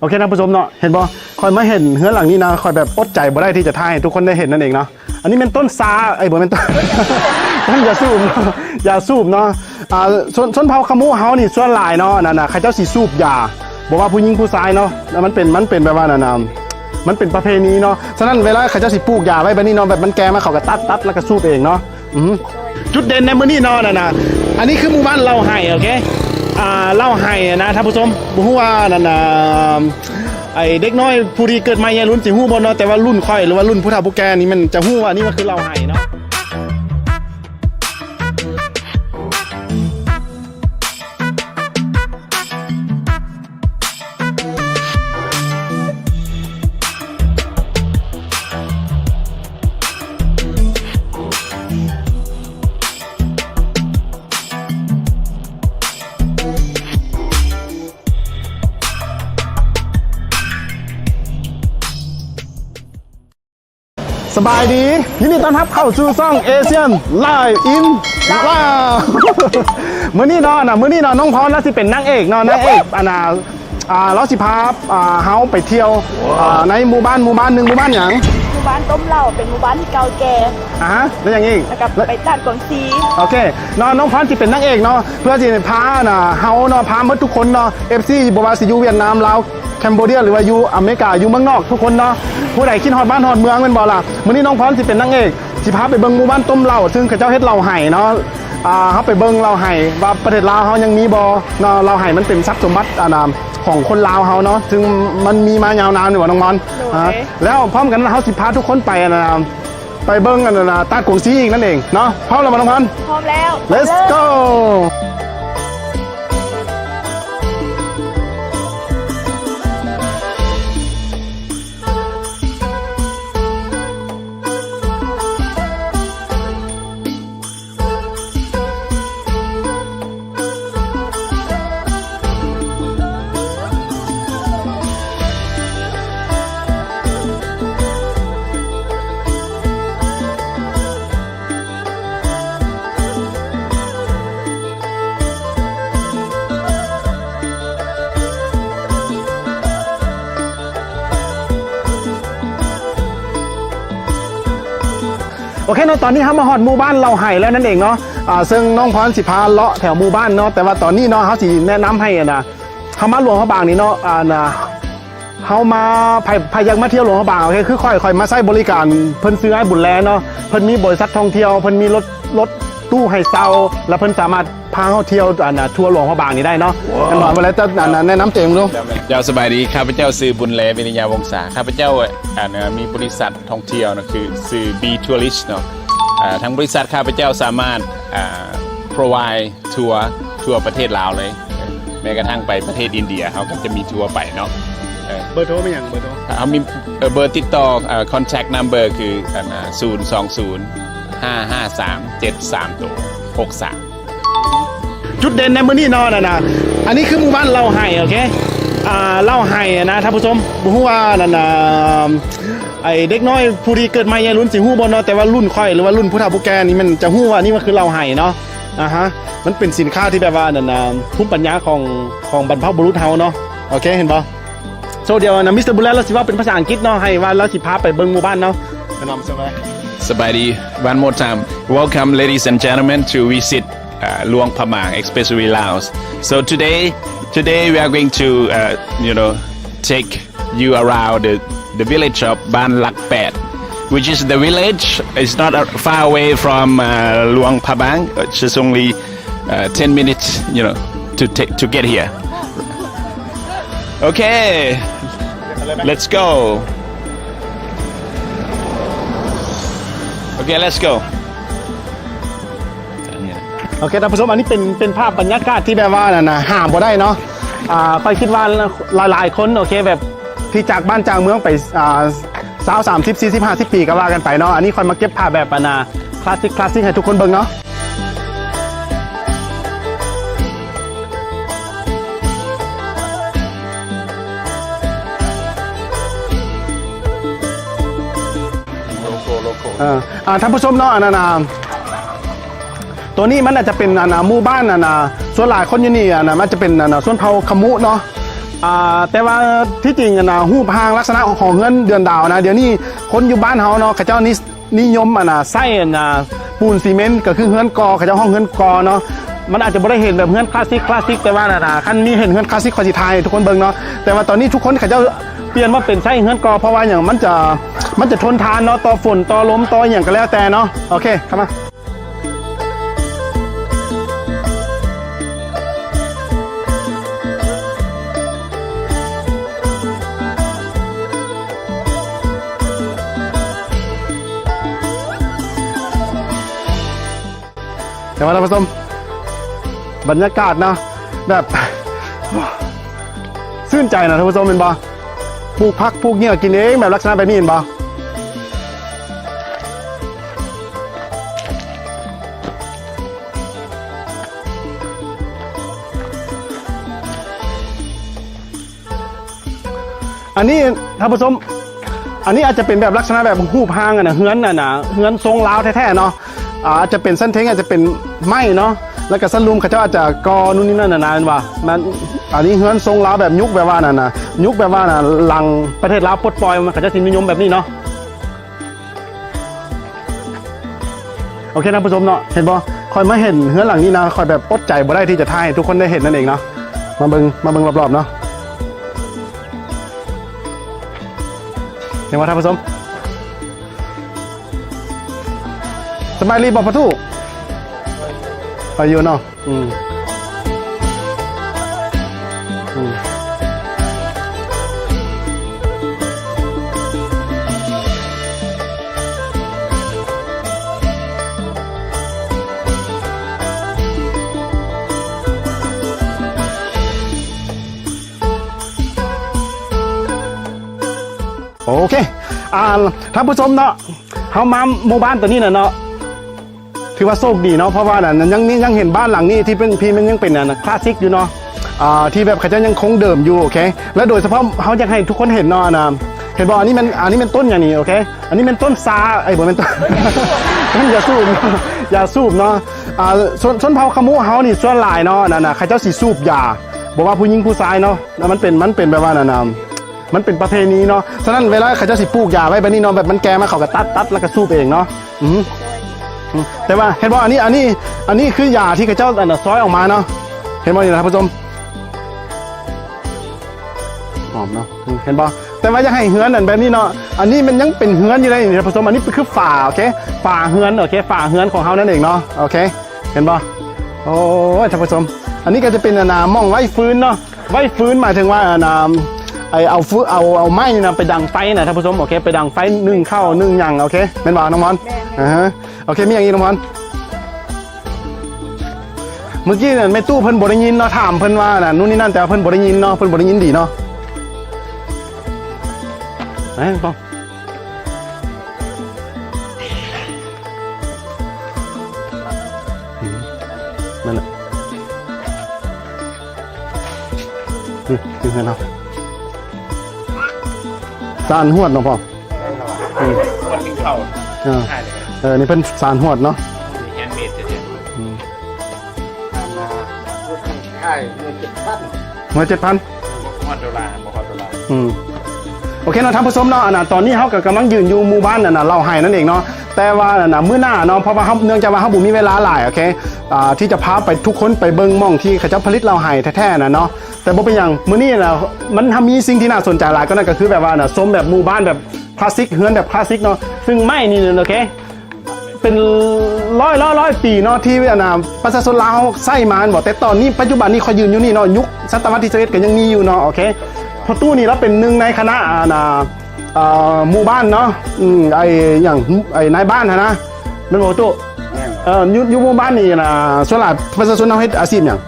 โอเคนะผู้ชมเนาะเห็นบ่คอยมาเห็นเฮือนหลังนี้นะคอยแบบอดใจบ่ได้ที่จะถ่ายให้ทุกคนได้เห็นนั่นเองเนาะอันนี้เป็นต้นซาไอ้บ่เป็นต้นต้นยาสูบเนาะยาสูบเนาะอ่าชนชนเผาขมูเฮานี่ส่วนหลายเนาะนั่นน่ะเขาเจ้าสิสูบยาบอกว่าผู้หญิงผู้ชายเนาะแล้วมันเป็นมันเป็นแบบว่านั่นน่ะมันเป็นประเพณีเนาะ ฉะนั้นเวลาเขาเจ้าสิปลูกยาไว้แบบนี้เนาะแบบมันแก่มาเขาก็ตัดตัดแล้วก็สูบเองเนาะจุดเด่นในมือนี้เนาะนั่นน่ะอันนี้คือหมู่บ้านเราไห้โอเค อ่าเล่าให้นะท่านผู้ชมบ่ฮู้ว่านั่นน่ะไอเด็กน้อยผู้ที่เกิดใหม่เนี่รุ่นสิฮู้บ่เนาะแต่ว่ารุ่นค่อยหรือว่ารุ่นผู้เฒ่าผู้แก่นี่มันจะฮู้ว่านี่มันคือเล่าให้เนาะ บายดียินดีต้อนรับเข้าสู่ซ่องเอเชียนไลฟ์อินลาวมื้อนี้เนาะนะมื้อนี้เนาะน้องพรน่าสิเป็นนางเอกเนาะนางเอกอันน่ะอ่าเราสิพาอ่าเฮาไปเที่ยวอ่าในหมู่บ้านหมู่บ้านหนึ่งหมู่บ้านหยังหมู่ บ้านต้มเหล้าเป็นหมู่บ้านที่เก่าแก่อ่าฮะแล้วอย่างอีกแล้วก็ไปต้านกงซีโอเคเนาะน้องพรสิเป็นนางเอกเนาะเพื่อที่จะพาน่ะเฮาเนาะพาหมดทุกคนเนาะ FC บ่ว่าสิอยู่เวียดนามลาวแคนเบเดียหรือว่าอยู่อเมริกาอยู่เมืองนอกทุกคนเนาะผู้ใดคิดฮอดบ้านฮอดเมืองแม่นบ่ล่ะมื้อนี้น้องพรสิเป็นนางเอกสิพาไปเบิ่งหมู่บ้านต้มเหล้าซึ่งเขาเจ้าเฮ็ดเหล้าไห้เนาะอ่าเฮาไปเบิ่งเหล้าไห้ว่าประเทศลาวเฮายังมีบ่เนาะเหล้าไห้มันเป็นทรัพย์สมบัติอ่านะ ของคนลาวเฮาเนาะซึ่งมันมีมายาวนานอยู่ว่าน้องมอนอ่าแล้วพร้อมกันนั้นเฮาสิพาทุกคนไปอะนะไปเบิ่งอันนั้นนะตากงซีอีกนั่นเองเนาะพร้อมแล้วบ่น้องมอนพร้อมแล้ว Let's เริ่ม go โอเคเนาะตอนนี้ครับมาหอดหมู่บ้านเราไห่แล้วนั่นเองเนาะอ่าซึ่งน้องพรสิพาเลาะแถวหมู่บ้านเนาะแต่ว่าตอนนี้เนาะเขาสิแนะนำให้อะนะเขามาหลวงพระบางนี่เนาะอ่านะเขามาพายพายังมาเที่ยวหลวงพระบางโอเคคือค่อยค่อยมาใช้บริการเพิ่นซื้อให้บุญแลเนาะเพิ่นมีบริษัทท่องเที่ยวเพิ่นมีรถรถตู้ให้เซาและเพิ่นสามารถ พาเขาเที่ยวอ่านะทัวร์หลวงพระบางนี่ได้เนาะกันหน่อยเวลาจะอ่านะแนะนำตัวเองดูเจ้าสบายดีข้าพเจ้าซื้อบุญแลวิริยาวงศาข้าพเจ้าอ่าเนยมีบริษัทท่องเที่ยวนะคือซื้อ B Tourist เนาะอ่าทั้งบริษัทข้าพเจ้าสามารถอ่า provide ทัวร์ทัวร์ประเทศลาวเลยแม้กระทั่งไปประเทศอินเดียเขาก็จะมีทัวร์ไปเนาะเออ เบอร์โทรไม่อย่างเบอร์โทรเขามีเอ่อเบอร์ติดต่ออ่า contact number คือศูนย์สองศูนย์ห้าห้าสามเจ็ดสามตัวหกสาม จุดเด่นในมือนี้เนาะนะนะอันนี้คือหมู่บ้านเราไห้โอเคอ่าเล่าไห้นะท่านผู้ชมบ่ฮู้ว่านั่นน่ะไอเด็กน้อยผู้ที่เกิดใหม่เนี่รุ่นสิฮู้บ่เนาะแต่ว่ารุ่นค่อยหรือว่ารุ่นผู้เฒ่าผู้แก่นี่มันจะฮู้ว่านี่มันคือเราไห้เนาะอ่าฮะมันเป็นสินค้าที่แบบว่านั่นน่ะภูมิปัญญาของของบรรพบุรุษเฮาเนาะโอเคเห็นบ่โซเดียวนะมิสเตอร์บุลแลเราสิว่าเป็นภาษาอังกฤษเนาะให้ว่าเราสิพาไปเบิ่งหมู่บ้านเนาะแนะนำใช่ไหม Sabadi, one more time. Welcome, ladies and gentlemen, to visit uh, Luang Pamang, especially Laos. So today, today we are going to, uh, you know, take you around the, the village of Ban Lak Pet, which is the village. It's not uh, far away from uh, Luang Pamang. It's just only uh, 10 minutes, you know, to take to get here. Okay, let's go. Okay, let's go. โอเคท่านผู้ชมอันนี้เป็นเป็นภาพบรรยากาศที่แบบว่าน่ะนะห้ามบ่ได้เนาะอ่าค่อยคิดว่าหลายๆคนโอเคแบบที่จากบ้านจากเมืองไปอ่าสาวสามสิบสี่สิบห้าสิบปีก็ว่ากันไปเนาะอันนี้ค่อยมาเก็บภาพแบบอันนะคลาสสิกคลาสสิกให้ทุกคนเบิ่งเนาะเอ่าอ่าท่านผู้ชมเนาะอันนั้นนะ ตัวนี้มันอาจจะเป็นอันนะหมู่บ้านอันนะส่วนหลายคนอยู่นี่อันนะมันจะเป็นอันนะส่วนเผาขมุเนาะอ่าแต่ว่าที่จริงอะนะหูปหางลักษณะของเงินเดือนดาวนะเดี๋ยวนี้คนอยู่บ้านเฮาเนาะเขาเจ้านินิยมอะนะใส่อะนะปูนซีเมนต์ก็คือเฮือนกอเขาเจ้าห้องเฮือนกอเนาะมันอาจจะไม่ได้เห็นแบบเฮือนคลาสสิกคลาสสิกแต่ว่านะนะคันมีเห็นเฮือนคลาสสิกคอสิทยทุกคนเบิ่งเนาะแต่ว่าตอนนี้ทุกคนเขาเจ้าเปลี่ยนมาเป็นใส่เฮือนกอเพราะว่าอย่างมันจะมันจะทนทานเนาะต่อฝนต่อลมต่ออย่างก็แล้วแต่เนาะโอเคเข้ามา แต่ว่าท่านผู้ชมบรรยากาศนะแบบชื่นใจนะท่านผู้ชมเป็นบ่ปลูกพักปลูกเงี้ยกินเองแบบลักษณะแบบนี้เห็นบ่อันนี้ท่านผู้ชม อันนี้อาจจะเป็นแบบลักษณะแบบหูพางอะนะเฮือนน่ะนะเฮือนทรงลาวแท้ๆเนาะ อาจจะเป็นเส้นเท้งอาจจะเป็นไม้เนาะแล้วก็สลุมเขาเจ้าอาจจะกอนู่นนี่นั่นน่ะนว่ามันอันนี้เฮือนทรงลาวแบบยุคแบบว่าน่ะนะยุคแบบว่าน่ะหลังประเทศลาวปลดปล่อยมันเขาจะสินิยมแบบนี้เนาะโอเคนะผู้ชมเนาะเห็นบ่คอยมาเห็นเฮือนหลังนี้นะคอยแบบอดใจบ่ได้ที่จะถ่ายทุกคนได้เห็นนั่นเองเนาะมาเบิงมาเบิงรอบๆเนาะเห็นว่าท่านผู้ชม สบายรีบอกประตูไปอยู่เนาะอืมอืมโอเค อ่าท่านผู้ชมเนาะเฮามาหมู่บ้านตัวนี้น่ะเนาะ ถือว่าโชคดีเนาะเพราะว่าน่ะยังยังยังเห็นบ้านหลังนี้ที่เป็นพี่มันยังเป็นอะนะคลาสสิกอยู่เนาะอ่าที่แบบเขาจะยังคงเดิมอยู่โอเค และโดยเฉพาะเขาอยากให้ทุกคนเห็นเนาะนะเห็นบอกอันนี้มันอันนี้เป็นต้นอย่างนี้โอเค อันนี้เป็นต้นซาไอ้บ่เป็นต้นต้นอย่าสูบอย่าสูบเนาะอ่าส่วนส่วนเผาขมูเฮานี่ส่วนลายเนาะนั่นน่ะเขาเจ้าสิสูบยาบอกว่าผู้หญิงผู้ชายเนาะมันเป็นมันเป็นแบบว่านั่นน่ะมันเป็นประเพณีเนาะ ฉะนั้นเวลาเขาเจ้าสิปลูกยาไว้แบบนี้เนาะแบบมันแก่มาเขาก็ตัดตัดแล้วก็สูบเองเนาะอื แต่ว่าเห็นว่าอันนี้อันนี้อันนี้คือยาที่กระเจ้าอันน่ะซอยออกมาเนาะเห็นบ่นี่นะท่านผู้ชมหอมเนาะเห็นบ่แต่ว่าอยาให้เฮือนอันแบบนี้เนาะอันนี้มันยังเป็นเฮือนอยู่เลยนี่ท่านผู้ชมอันนี้คือฝาโอเคฝาเฮือนโอเคฝาเฮือนของเฮานั่นเองเนาะโอเคเห็นบ่โอ้ท่านผู้ชม อันนี้ก็จะเป็นอนนามองไว้ฟื้นเนาะไว้ฟื้นหมายถึงว่าอนาม ไอเอาฟื้นเอาเอาไม้นี่นะไปดังไฟนะท่านผู้ชมโอเคไปดังไฟนึ่งข้าวนึ่งหยังโอเคเป็นบ่น้องมอนอ่าฮะโอเคมีอย่างนี้น้องมอนเมื่อกี้เนี่ยแม่ตู้เพิ่นบ่ได้ยินเนาะถามเพิ่นว่าน่ะนู่นนี่นั่นแต่ว่าเพิ่นบ่ได้ยินเนาะเพิ่นบ่ได้ยินดีเนาะเอ้ยต้องอืมนั่นแหละนี่คือเนาะ สารหวดเนาะพ่ออืมวันกินข้าวเออเออนี่เพิ่นสารหวดเนาะแฮนด์เมดเฉยใช่เงินเจ็ดพันหัวเจ็ดพันๆฮอดดอลลาร์บ่ฮอดดอลลาร์อืมโอเคเนาะท่านผู้ชมเนาะอันน่ะตอนนี้เฮาก็กำลังยืนอยู่หมู่บ้านน่ะนะเราให้นั่นเองเนาะแต่ว่าน่ะนะมื้อหน้าเนาะเพราะว่าเฮาเนื่องจากว่าเฮาบ่มีเวลาหลายโอเคอ่าที่จะพาไปทุกคนไปเบิ่งหม่องที่เขาเจ้าผลิตเราให้แท้ๆน่ะเนาะ แต่บ่เป็นหยังมื้อนี้น่ะมันทำมีสิ่งที่น่าสนใจหลายก็นั่นก็คือแบบว่าน่ะสมแบบหมู่บ้านแบบคลาสสิกเฮือนแบบคลาสสิกเนาะซึ่งไม้นี่โอเคเป็นร้อยร้อยร้อยปีเนาะที่อันนะประชาชนลาวใส่มาบอกแต่ตอนนี้ปัจจุบันนี้เขายืนอยู่นี่เนาะยุคศตวรรษที่สิบเอ็ดก็ยังมีอยู่เนาะโอเคพอตู้นี่เราเป็นหนึ่งในคณะอ่านะอ่าหมู่บ้านเนาะอืมไออย่างไอนายบ้านนะนะนั่นบอกตู้แม่นเอออยู่อยู่หมู่บ้านนี่นะส่วนหลายประชาชนเอาเฮ็ดอาชีพอย่าง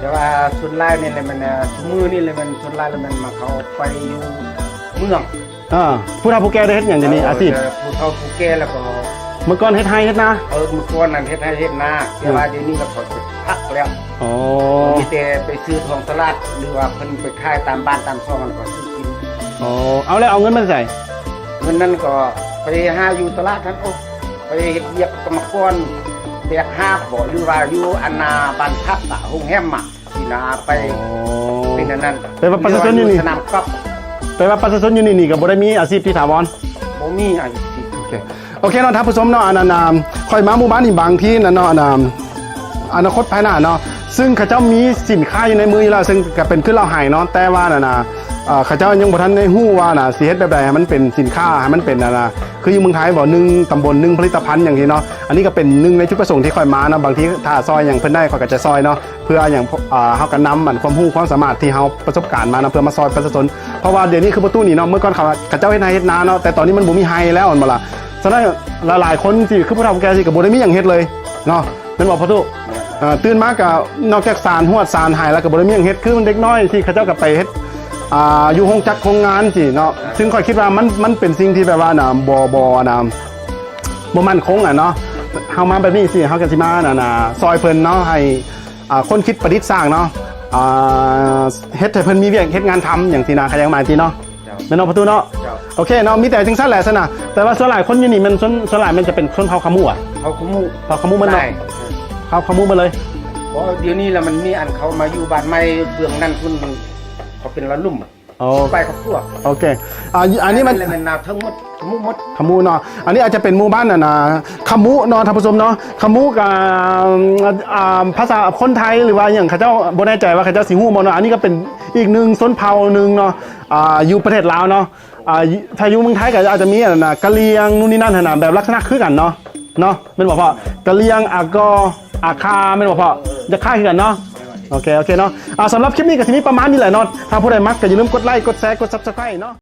แต่ว่าส่วนลายนี่เลยมันอะสมือนี่เลยมันส่วนลายเลยมันมาเขาไปอยู่เมืองอ่าผู้เฒ่าผู้แก่ได้เฮ็ดอย่างเดี๋ยวนี้อาชีพเผู้เฒ่าผู้แก่แล้วก็เมื่อก่อนเฮ็ดไห้เฮ็ดนาเออเมื่อก่อนนั้นเฮ็ดให้เฮ็ดนาแต่ว่าเดี๋ยวนี้ก็ถอดไปพักแล้วอ๋อมีแต่ไปซื้อทองตลาดหรือว่าเพิ่นไปขายตามบ้านตามช่องมันก็ซื้อกินอ๋อเอาแล้วเอาเงินมาใส่เงินนั้นก็ไปหาอยู่ตลาดนั้นโอ้ไปเฮ็ดเวียกกรรมกร แบกหาบบ่หรือว่าอยู่อันนาบ้านพักอะโรงแรมอะที่นาไปอ๋อไปเป็นอันนั้นแปลว่าประชาชนอยู่นี่ สนามกอล์ฟแปลว่าประชาชนอยู่นี่นี่ก็บ่ได้มีอาชีพที่ถาวร บ่มีอายุที่โอเคโอเคเนาะท่านผู้ชมเนาะอันนั้นอ่าคอยมาหมู่บ้านนี่บางที่นะเนาะอันนั้นอนาคตภายหน้าเนาะซึ่งเขาเจ้ามีสินค้าอยู่ในมืออยู่แล้วซึ่งก็เป็นขึ้นเราใหายเนาะแต่ว่าน่ะนะเอ่อเขาเจ้ายังบ่ทันได้ฮู้ว่าน่ะสิเฮ็ดแบบใดให้มันเป็นสินค้าให้มันเป็นน่ะนะ คืออยู่เมืองไทยบ่หนึ่งตำบลนึ่งผลิตภัณฑ์อย่างนี้เนาะอันนี้ก็เป็นนึ่งในจุดประสงค์ที่คอยมานะบางทีถ้าซอยอย่างเพิ่นได้คอยก็จะซอยเนาะเพื่ออย่างอ่าเฮาก็นนำมันความรู้ความสามารถที่เฮาประสบการณ์มานะเพื่อมาซอยประชาชนเพราะว่าเดี๋ยวนี้คือประตูนี่เนาะเมื่อก่อนเขาเขาเจ้าเฮ็ดนาเฮ็ดนาเนาะแต่ตอนนี้มันบ่มีไฮแล้วอันบ่ล่ะฉะนั้นหลายๆคนสิคือผู้เฒ่าแก่สิกับบ่ได้มีหยังเฮ็ดเลยเนาะเป็นบอกพ่อตุเอ่อตื่นมากับนอกจากสารหวดสารหายแล้วก็บ่ได้มีหยังเฮ็ดคือมันเด็กน้อยที่เขาเจ้าก็ไปเฮ็ด อ่าอยู่โรงจักรโรงงานสิเนาะซึ่งข่อยคิดว่ามันมันเป็นสิ่งที่แบบว่าน่ะบ่บ่น่ะบ่มั่นคงอะเนาะเฮามาแบบนี้สิเฮาก็สิมาน่ะน่ะซอยเพิ่นเนาะให้อ่าคนคิดประดิษฐ์สร้างเนาะอ่าเฮ็ดให้เพิ่นมีเวียกเฮ็ดงานทำอย่างที่นาขยันมาที่เนาะเจ้าแม่นเนาะประตูเนาะเจ้าโอเคเนาะมีแต่จังซั่นแหละสนะแต่ว่าส่วนหลายคนอยู่นี่มันส่วนส่วนหลายมันจะเป็นชนเผ่าขมูอะเขาขมูเผ่าขมูมันเนาะได้เผ่าขมูมันเลยเพราะเดี๋ยวนี้แล้วมันมีอันเขามาอยู่บ้านใหม่เบื้องนั้นคุณ เขาเป็นละลุ่มโอ้ไปกับพวกโอเคอ่าอันนี้มันเลยมันนาทั้งหมดขมูหมดขมูเนาะอันนี้อาจจะเป็นหมู่บ้านน่ะนะขมูเนาะท่านผู้ชมเนาะขมูกับอ่าภาษาคนไทยหรือว่าอย่างเขาเจ้าบ่แน่ใจว่าเขาเจ้าสิฮู้บ่เนาะอันนี้ก็เป็นอีกหนึ่งชนเผ่าหนึ่งเนาะอ่าอยู่ประเทศลาวเนาะอ่าถ้าอยู่เมืองไทยก็อาจจะมีอันน่ะกะเหรี่ยงนู่นนี่นั่นหั่นน่ะแบบลักษณะคือกันเนาะเนาะแม่นบ่พ่อกะเหรี่ยงอากออาคาแม่นบ่พ่อจะคล้ายคือกันเนาะ โอเคโอเคเนาะอ่าสำหรับคลิปนี้ก็ทีนี้ประมาณนี้แหละเนาะถ้าผู้ใดมักก็อย่าลืมกดไลค์กดแชร์กดซับสไครต์เนาะ